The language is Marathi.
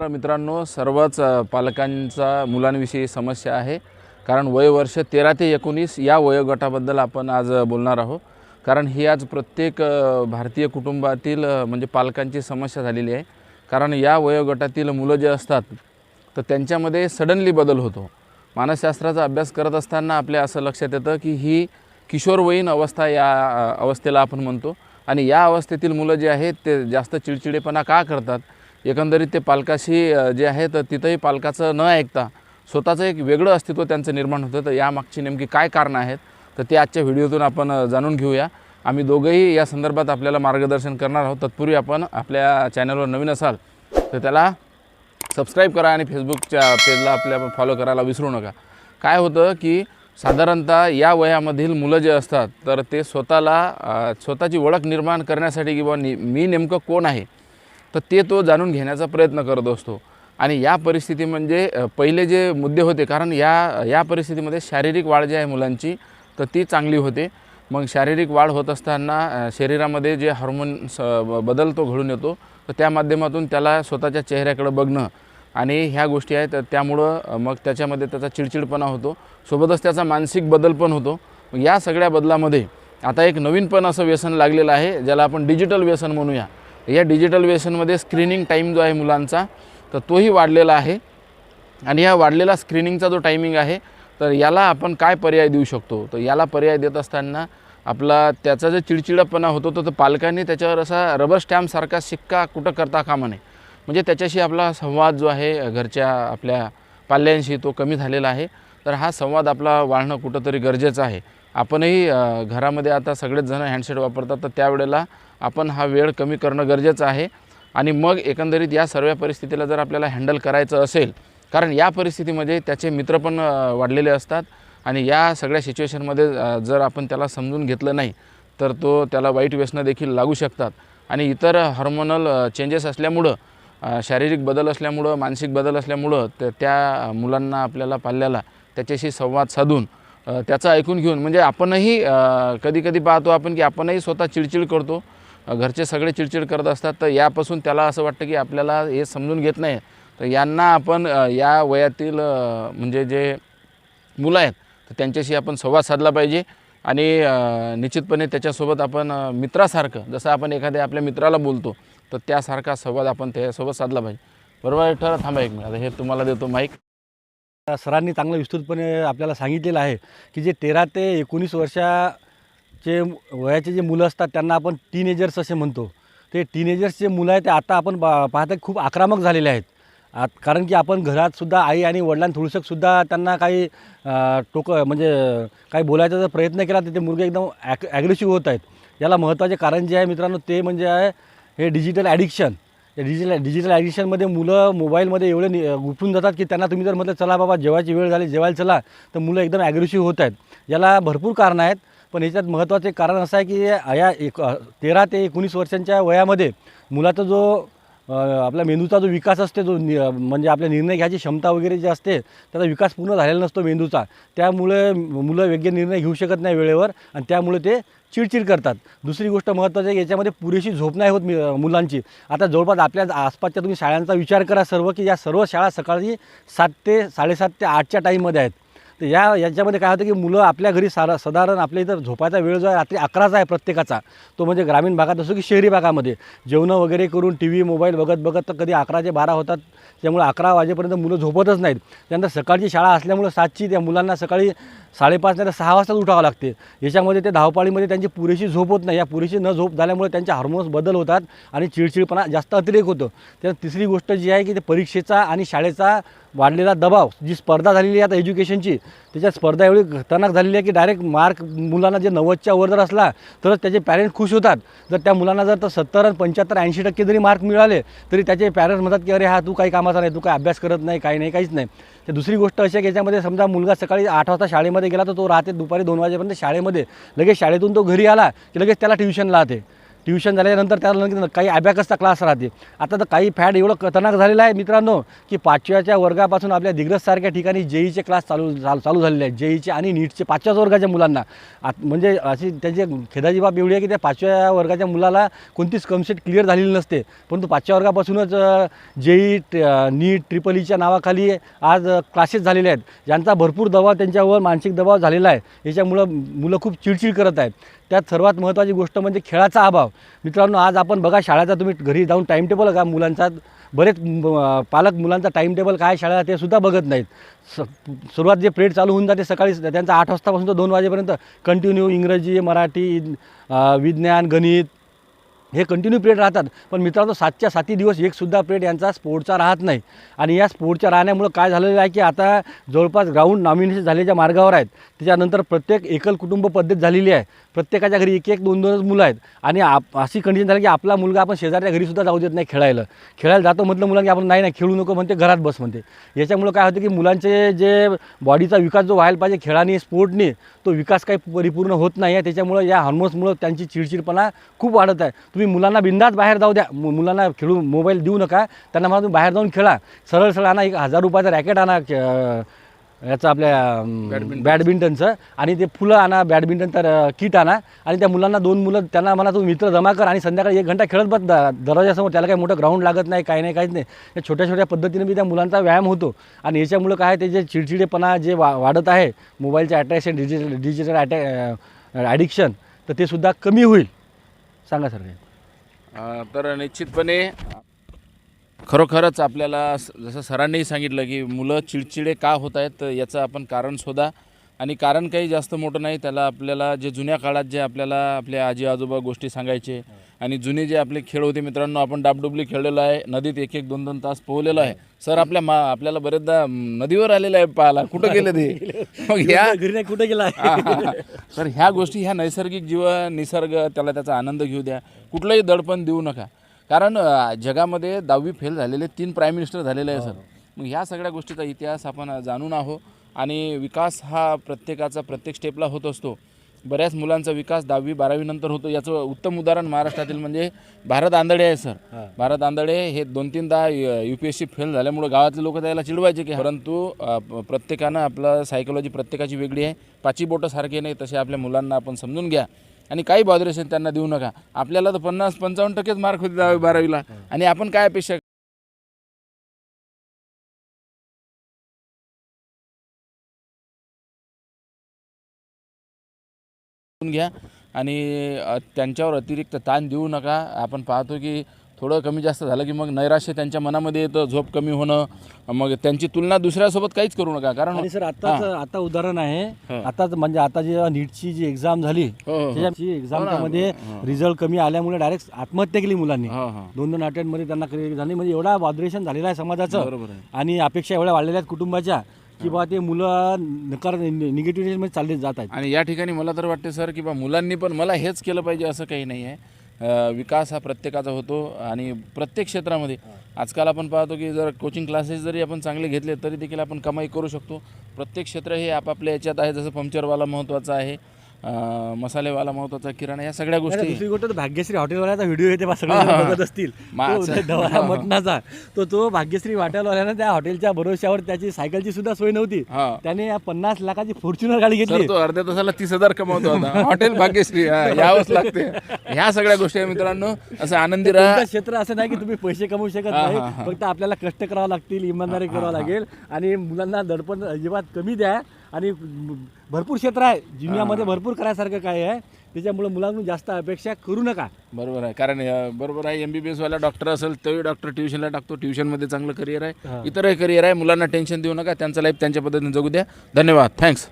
मित्रांनो सर्वच पालकांचा मुलांविषयी समस्या आहे. कारण वय वर्ष तेरा ते एकोणीस या वयोगटाबद्दल आपण आज बोलणार आहोत. कारण ही आज प्रत्येक भारतीय कुटुंबातील म्हणजे पालकांची समस्या झालेली आहे. कारण या वयोगटातील मुलं जे असतात तर त्यांच्यामध्ये सडनली बदल होतो. मानसशास्त्राचा अभ्यास करत असताना आपल्या असं लक्षात येतं की ही किशोरवयीन अवस्था या अवस्थेला आपण म्हणतो. आणि या अवस्थेतील मुलं जे आहेत ते जास्त चिडचिडेपणा का करतात? एकंदरीत ते पालकाशी जे आहे तर तिथंही पालकाचं न ऐकता स्वतःचं एक वेगळं अस्तित्व त्यांचं निर्माण होतं. तर यामागची नेमकी काय कारणं आहेत तर ते आजच्या व्हिडिओतून आपण जाणून घेऊया. आम्ही दोघंही या संदर्भात आपल्याला मार्गदर्शन करणार आहोत. तत्पूर्वी आपण आपल्या चॅनलवर नवीन असाल तर त्याला सबस्क्राईब करा आणि फेसबुकच्या पेजला आपल्या फॉलो करायला विसरू नका. काय होतं की साधारणतः या वयामधील मुलं जे असतात तर ते स्वतःला स्वतःची ओळख निर्माण करण्यासाठी किंवा नि मी नेमकं कोण आहे तर ते तो जाणून घेण्याचा प्रयत्न करत असतो. आणि या परिस्थिती म्हणजे पहिले जे मुद्दे होते कारण या या परिस्थितीमध्ये शारीरिक वाढ जी आहे मुलांची तर ती चांगली होते. मग शारीरिक वाढ होत असताना शरीरामध्ये जे हार्मोन्स स ब- बदल तो घडून येतो तर त्या माध्यमातून त्याला स्वतःच्या चेहऱ्याकडे बघणं आणि ह्या गोष्टी आहेत तर त्यामुळं मग त्याच्यामध्ये त्याचा चिडचिडपणा होतो. सोबतच त्याचा मानसिक बदल पण होतो. मग या सगळ्या बदलामध्ये आता एक नवीन पण असं व्यसन लागलेलं आहे ज्याला आपण डिजिटल व्यसन म्हणूया. या डिजिटल व्यसनमध्ये स्क्रीनिंग टाईम जो आहे मुलांचा तर तोही वाढलेला आहे. आणि या वाढलेला स्क्रीनिंगचा जो टायमिंग आहे तर याला आपण काय पर्याय देऊ शकतो? तर याला पर्याय देत असताना आपला त्याचा जो चिडचिडपणा होतो तो तर पालकांनी त्याच्यावर असा रबर स्टॅम्पसारखा शिक्का कुठं करता कामा नये. म्हणजे त्याच्याशी आपला संवाद जो आहे घरच्या आपल्या पाल्यांशी तो कमी झालेला आहे. तर हा संवाद आपला वाढणं कुठंतरी गरजेचं आहे. आपणही घरामध्ये आता सगळेच जण हँडसेट वापरतात तर त्यावेळेला आपण हा वेळ कमी करणं गरजेचं आहे. आणि मग एकंदरीत या सर्व परिस्थितीला जर आपल्याला हँडल करायचं असेल कारण या परिस्थितीमध्ये त्याचे मित्र पण वाढलेले असतात. आणि या सगळ्या सिच्युएशनमध्ये जर आपण त्याला समजून घेतलं नाही तर तो त्याला वाईट व्यसनं देखील लागू शकतात. आणि इतर हार्मोनल चेंजेस असल्यामुळं शारीरिक बदल असल्यामुळं मानसिक बदल असल्यामुळं तर त्या मुलांना आपल्याला पाल्याला त्याच्याशी संवाद साधून त्याचं ऐकून घेऊन. म्हणजे आपणही कधी कधी पाहतो आपण की आपणही स्वतः चिडचिड करतो. घरचे सगळे चिडचिड करत असतात. तर यापासून त्याला असं वाटतं की आपल्याला हे समजून घेत नाही. तर यांना आपण या वयातील म्हणजे जे मुलं आहेत तर त्यांच्याशी आपण संवाद साधला पाहिजे. आणि निश्चितपणे त्याच्यासोबत आपण मित्रासारखं जसं आपण एखाद्या आपल्या मित्राला बोलतो तर त्यासारखा संवाद आपण त्याच्यासोबत साधला पाहिजे. बरोबर ठरा थांबा एक मिनिट. आता हे तुम्हाला देतो माईक सरांनी चांगलं विस्तृतपणे आपल्याला सांगितलेलं आहे की जे तेरा ते एकोणीस वर्षाचे वयाचे जे मुलं असतात त्यांना आपण टीनेजर्स असे म्हणतो. ते टीनेजर्स जे मुलं आहेत ते आता आपण पा पाहता खूप आक्रमक झालेले आहेत. आत कारण की आपण घरातसुद्धा आई आणि वडिलांनी थोडंसंसुद्धा त्यांना काही टोक म्हणजे काही बोलायचा जर प्रयत्न केला तर ते मुलगे एकदम ॲक ॲग्रेसिव्ह होत आहेत. याला महत्त्वाचे कारण जे आहे मित्रांनो ते म्हणजे आहे हे डिजिटल ॲडिक्शन या डिजिटल डिजिटल मुलं मोबाईलमध्ये एवढे नि गुंतून जातात की त्यांना तुम्ही जर म्हटलं चला बाबा जेवायची वेळ झाली जेवायला चला तर मुलं एकदम ॲग्रेसिव्ह होत आहेत. याला भरपूर कारणं आहेत पण याच्यात महत्त्वाचे कारण असं आहे की या एक तेरा ते एकोणीस वर्षांच्या वयामध्ये मुलाचा जो अ, आपल्या मेंदूचा जो विकास असते जो नि म्हणजे आपल्या निर्णय घ्यायची क्षमता वगैरे जे असते त्याचा विकास पूर्ण झालेला नसतो मेंदूचा. त्यामुळे मुलं योग्य निर्णय घेऊ शकत नाही वेळेवर आणि त्यामुळे ते चिडचिड करतात. दुसरी गोष्ट महत्त्वाची आहे याच्यामध्ये पुरेशी झोप नाही होत मुलांची. आता जवळपास आपल्या आसपासच्या तुम्ही शाळांचा विचार करा सर्व की या सर्व शाळा सकाळी सात ते साडेसात ते आठच्या टाईममध्ये आहेत. तर या याच्यामध्ये काय होतं की मुलं आपल्या घरी सारा साधारण आपल्या इथं झोपायचा वेळ जो आहे रात्री अकराचा आहे प्रत्येकाचा. तो म्हणजे ग्रामीण भागात असो की शहरी भागामध्ये. जेवणं वगैरे करून टी व्ही मोबाईल बघत बघत तर कधी अकराचे बारा होतात. त्यामुळे अकरा वाजेपर्यंत मुलं झोपतच नाहीत. त्यानंतर सकाळची शाळा असल्यामुळं सातची त्या मुलांना सकाळी साडेपाच नाही तर सहा वाजताच उठावं लागते. याच्यामध्ये ते धावपाळीमध्ये त्यांची पुरेशी झोप होत नाही. या पुरेशी न झोप झाल्यामुळे त्यांच्या हार्मोन्स बदल होतात आणि चिडचिडपणा जास्त अतिरेक होतो. त्या तिसरी गोष्ट जी आहे की ते परीक्षेचा आणि शाळेचा वाढलेला दबाव जी स्पर्धा झालेली आहे आता एज्युकेशनची त्याच्यात स्पर्धा एवढी खतरनाक झालेली आहे की डायरेक्ट मार्क मुलांना जे नव्वदच्या वर जर असला तरच त्याचे पॅरेंट्स खुश होतात. जर त्या मुलांना जर तर सत्तर आणि पंच्याहत्तर ऐंशी टक्के जरी मार्क मिळाले तरी त्याचे पॅरेंट्स म्हणतात की अरे हा तू काही काही कामाचा नाही तू काय अभ्यास करत नाही काही नाही काहीच नाही. तर दुसरी गोष्ट अशी आहे की याच्यामध्ये समजा मुलगा सकाळी आठ वाजता शाळेमध्ये गेला तर तो राहते दुपारी दोन वाजेपर्यंत शाळेमध्ये. लगेच शाळेतून तो घरी आला की लगेच त्याला ट्युशन राहते ट्युशन झाल्यानंतर त्यानंतर काही अभ्याकसचा क्लास राहते. आता तर काही फॅड एवढं खतरनाक झालेलं आहे मित्रांनो की पाचव्याच्या वर्गापासून आपल्या दिग्रजसारख्या ठिकाणी जेईचे क्लास चालू चालू चालू झालेले आहेत. जेईचे आणि नीटचे पाचव्याच वर्गाच्या मुलांना. आत म्हणजे अशी त्यांची खेदाची बाब एवढी आहे की त्या पाचव्या वर्गाच्या मुलाला कोणतीच कमसेट क्लिअर झालेली नसते. परंतु पाचव्या वर्गापासूनच जेई नीट ट्रिपल ईच्या नावाखाली आज क्लासेस झालेले आहेत. ज्यांचा भरपूर दबाव त्यांच्यावर मानसिक दबाव झालेला आहे. याच्यामुळं मुलं खूप चिडचिड करत आहेत. त्यात सर्वात महत्त्वाची गोष्ट म्हणजे खेळाचा अभाव. मित्रांनो आज आपण बघा शाळेचा तुम्ही घरी जाऊन टाईम टेबल का मुलांचा? बरेच पालक मुलांचा टाईम टेबल काय शाळा ते सुद्धा बघत नाहीत. स सुरुवात जे प्रेड चालू होऊन जाते सकाळी त्यांचा आठ वाजतापासून तर दोन वाजेपर्यंत कंटिन्यू इंग्रजी मराठी विज्ञान गणित हे कंटिन्यू पिरियड राहतात. पण मित्रांनो सातच्या साती दिवस एकसुद्धा पिरियड यांचा स्पोर्टचा राहत नाही. आणि या स्पोर्टच्या राहण्यामुळं काय झालेलं आहे की आता जवळपास ग्राउंड नॉमिनेशन झालेल्या मार्गावर आहेत. त्याच्यानंतर प्रत्येक एकल कुटुंब पद्धत झालेली आहे. प्रत्येकाच्या घरी एक एक दोन दोनच मुलं आहेत. आणि आप अशी कंडिशन झाली की आपला मुलगा आपण शेजारच्या घरीसुद्धा जाऊ देत नाही खेळायला. खेळायला जातो म्हटलं मुलांना आपण नाही नाही खेळू नको म्हणते घरात बस म्हणते. याच्यामुळं काय होतं की मुलांचे जे बॉडीचा विकास जो व्हायला पाहिजे खेळाने स्पोर्टने तो विकास काही परिपूर्ण होत नाही आहे. त्याच्यामुळं या हार्मोन्समुळं त्यांची चिडचिडपणा खूप वाढत आहे. तुम्ही मुलांना बिंदात बाहेर जाऊ द्या. मुलांना खेळू मोबाईल देऊ नका. त्यांना म्हणा तुम्ही बाहेर जाऊन खेळा. सरळ सरळ आणा एक हजार रुपयाचा रॅकेट आणा क- याचं आपल्या. बॅडमिंटनचं. आणि ते फुलं आणा बॅडमिंटन तर किट आणा. आणि त्या मुलांना दोन मुलं त्यांना म्हणा तुम्ही मित्र जमा कर आणि संध्याकाळी एक घंटा खेळत बस. द- दरवाजासमोर त्याला काही मोठं ग्राउंड लागत नाही काही नाही काहीच नाही. या छोट्या छोट्या पद्धतीने बी त्या मुलांचा व्यायाम होतो. आणि याच्यामुळं काय आहे, ते जे चिडचिडेपणा जे वा वाढत आहे मोबाईलचे अट्रॅक्शन डिजिटल डिजिटल अटॅ ॲडिक्शन तर ते सुद्धा कमी होईल. सांगा सर. तर निश्चितपणे खरोखरच आपल्याला जसं सरांनीही सांगितलं की मुलं चिडचिडे का होत आहेत याचं आपण कारण शोधा. आणि कारण काही जास्त मोठं नाही त्याला आपल्याला जे जुन्या काळात जे आपल्याला आपले आजी आजोबा गोष्टी सांगायचे आणि जुने जे आपले खेळ होते मित्रांनो आपण डाबडुबली खेळलेलो आहे नदीत एक एक दोन दोन तास पोहलेलो आहे. सर आपल्या मा आपल्याला बरेचदा नदीवर आलेलं आहे पाहायला. कुठं गेले ते? मग ह्या कुठे गेला. तर ह्या गोष्टी ह्या नैसर्गिक जीवन निसर्ग त्याला त्याचा आनंद घेऊ द्या. कुठलंही दडपण देऊ नका. कारण जगामध्ये दहावी फेल झालेले तीन प्राईम मिनिस्टर झालेले आहे सर. मग ह्या सगळ्या गोष्टीचा इतिहास आपण जाणून आहो आणि विकास हा प्रत्येकाचा प्रत्येक स्टेपला होत असतो. बऱ्याच मुलांचा विकास दहावी बारावी नंतर होतो. याचं उत्तम उदाहरण महाराष्ट्रातील म्हणजे भारत आंदळे आहे सर. भारत आंदळे हे दोन तीनदा U P S C fail झाल्यामुळे गावातले लोक त्याला चिडवायचे की परंतु प्रत्येकानं आपलं सायकोलॉजी प्रत्येकाची वेगळी आहे. पाची बोटं सारखे नाही तसे आपल्या मुलांना आपण समजून घ्या. आणि काही बॉदरेशन त्यांना देऊ नका. आपल्याला तर पन्नास पंचावन्न टक्केच मार्क होते दहावी बारावीला. आणि आपण काय अपेक्षा करून घ्या. आणि त्यांच्यावर अतिरिक्त ताण देऊ नका. आपण पाहतो की थोडं कमी जास्त झालं की मग नैराश्य त्यांच्या मनामध्ये येतं झोप कमी होणं मग त्यांची तुलना दुसऱ्यासोबत काहीच करू नका कारण सर आताच आता उदाहरण आहे. आताच म्हणजे आता जे नीटची जी एक्झाम झाली हो, हो, हो. त्याची एक्झाम हो ना. मध्ये रिझल्ट कमी आल्यामुळे डायरेक्ट आत्महत्या केली मुलांनी. दोन दोन अटेम्प्टमध्ये त्यांना झाली. म्हणजे एवढा वादरेशन झालेला आहे समाजाचं. बरोबर आहे. आणि अपेक्षा एवढ्या वाढलेल्या आहेत कुटुंबाच्या की बा ते मुलं नकार निगेटिव्हिटीमध्ये चालले जात आहेत. आणि या ठिकाणी मला तर वाटते सर की बा मुलांनी पण मला हेच केलं पाहिजे असं काही नाही आहे. विकास हा प्रत्येकाचा होतो आणि प्रत्येक क्षेत्रामध्ये. आजकाल आपण पाहतो की जर कोचिंग क्लासेस जरी आपण चांगले घेतले तरी देखील आपण कमाई करू शकतो. प्रत्येक क्षेत्र हे आपापल्या याच्यात आहे जसं पंक्चरवाला महत्त्वाचा आहे. अ, मसालेवाला महत्त्वाचा किराणा या सगळ्या नाही, गोष्टी दुसरी गोष्ट तर भाग्यश्री हॉटेलवाल्याचा व्हिडिओ येते बा सगळे जण. बघत असतील. तो डवाळा मटणाचा. तो तो भाग्यश्री हॉटेलवाल्यानं त्या हॉटेलच्या भरोश्यावर त्याची सायकलची सुद्धा सोय नव्हती. हां. त्याने या पन्नास लाखाची फॉर्च्युनर गाडी घेतली. तो अर्ध्या तासाला तीस हजार कमवतो आता. हॉटेल भाग्यश्री हा, यावंच लागते. ह्या सगळ्या गोष्टी आहे मित्रांनो. असं आनंदी राहा. क्षेत्र असं नाही की तुम्ही पैसे कमवू शकत नाही. फक्त आपल्याला कष्ट करावं लागतील इमानदारी करावं लागेल. आणि मुलांना दडपण अजिबात कमी द्या. आणि भरपूर क्षेत्र आहे. दुनियामध्ये भरपूर करायसारखं काय आहे. त्याच्यामुळे मुलांकडून जास्त अपेक्षा करू नका. बरोबर आहे. कारण बरोबर आहे. एम बी बी एसवाला डॉक्टर असेल तोही डॉक्टर ट्युशनला टाकतो. ट्युशनमध्ये चांगलं करिअर आहे. इतरही करिअर आहे. मुलांना टेन्शन देऊ नका. त्यांचं लाईफ त्यांच्या पद्धतीने जगू द्या. धन्यवाद. थँक्स